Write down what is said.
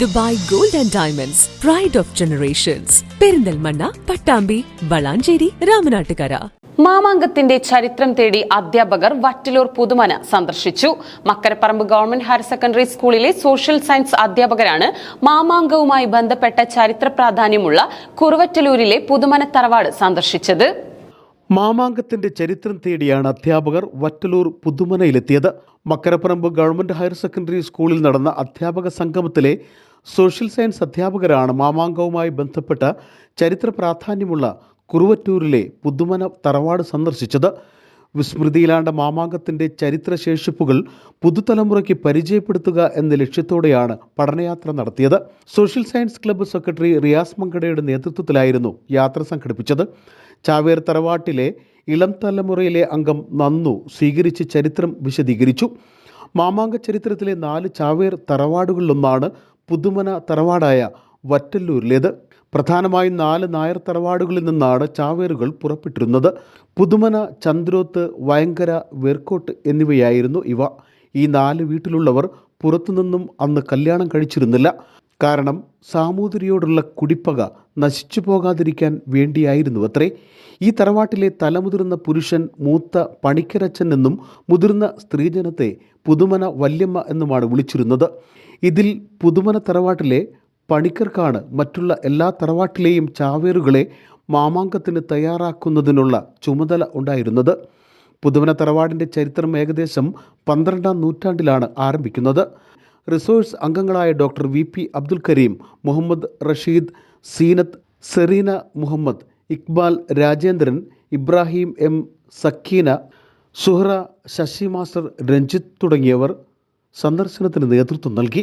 Dubai gold and diamonds pride of generations Perinthalmanna Pattambi Valanchery Ramanattukara. മാമാങ്കത്തിന്റെ ചരിത്രം തേടി അധ്യാപകർ വറ്റലൂർ പുതുമന സന്ദർശിച്ചു. മക്കരപ്പറമ്പ് ഗവൺമെന്റ് ഹയർ സെക്കൻഡറി സ്കൂളിലെ സോഷ്യൽ സയൻസ് അധ്യാപകരാണ് മാമാങ്കവുമായി ബന്ധപ്പെട്ട ചരിത്ര പ്രാധാന്യമുള്ള കുറുവറ്റലൂരിലെ പുതുമന തറവാട് സന്ദർശിച്ചത്. മാമാങ്കത്തിന്റെ ചരിത്രം തേടിയാണ് അധ്യാപകർ വറ്റലൂർ പുതുമനയിലെത്തിയത്. മക്കരപ്പറമ്പ് ഗവൺമെന്റ് ഹയർ സെക്കൻഡറി സ്കൂളിൽ നടന്ന അധ്യാപക സംഗമത്തിലെ സോഷ്യൽ സയൻസ് അധ്യാപകരാണ് മാമാങ്കവുമായി ബന്ധപ്പെട്ട ചരിത്ര പ്രാധാന്യമുള്ള കുറുവറ്റൂരിലെ പുതുമന തറവാട് സന്ദർശിച്ചത്. വിസ്മൃതിയിലാണ്ട മാമാങ്കത്തിന്റെ ചരിത്രശേഷിപ്പുകൾ പുതുതലമുറയ്ക്ക് പരിചയപ്പെടുത്തുക എന്ന ലക്ഷ്യത്തോടെയാണ് പഠനയാത്ര നടത്തിയത്. Social science club secretary Riyas മങ്കടയുടെ നേതൃത്വത്തിലായിരുന്നു യാത്ര സംഘടിപ്പിച്ചത്. ചാവേർ തറവാട്ടിലെ ഇളം തലമുറയിലെ അംഗം നന്നു സ്വീകരിച്ച് ചരിത്രം വിശദീകരിച്ചു. മാമാങ്ക ചരിത്രത്തിലെ നാല് ചാവേർ തറവാടുകളിലൊന്നാണ് പുതുമന തറവാടായ വറ്റല്ലൂരിലേത്. പ്രധാനമായും നാല് നായർ തറവാടുകളിൽ നിന്നാണ് ചാവേറുകൾ പുറപ്പെട്ടിരുന്നത്. പുതുമന ചന്ദ്രോത്ത് വയങ്കര വേർക്കോട്ട് എന്നിവയായിരുന്നു ഇവ. ഈ നാല് വീട്ടിലുള്ളവർ പുറത്തുനിന്നും അന്ന് കല്യാണം കഴിച്ചിരുന്നില്ല. കാരണം സാമൂതിരിയോടുള്ള കുടിപ്പക നശിച്ചു പോകാതിരിക്കാൻ വേണ്ടിയായിരുന്നു അത്രേ ഈ തറവാട്ടിലെ തലമുതിർന്ന പുരുഷൻ മൂത്ത പണിക്കരച്ചൻ എന്നും മുതിർന്ന സ്ത്രീജനത്തെ പുതുമന വല്യമ്മ എന്നുമാണ് വിളിച്ചിരുന്നത്. ഇതിൽ പുതുമന തറവാട്ടിലെ പണിക്കർക്കാണ് മറ്റുള്ള എല്ലാ തറവാട്ടിലെയും ചാവേറുകളെ മാമാങ്കത്തിന് തയ്യാറാക്കുന്നതിനുള്ള ചുമതല ഉണ്ടായിരുന്നത്. പുതുവന തറവാടിന്റെ ചരിത്രം ഏകദേശം പന്ത്രണ്ടാം നൂറ്റാണ്ടിലാണ് ആരംഭിക്കുന്നത്. റിസോഴ്സ് അംഗങ്ങളായ doctor V P Abdul Kareem Muhammad Rasheed Seenath Sereena Muhammad Iqbal Rajendran Ibrahim M Sakeena Suhra Sasi master Ranjith തുടങ്ങിയവർ സന്ദർശനത്തിന് നേതൃത്വം നൽകി.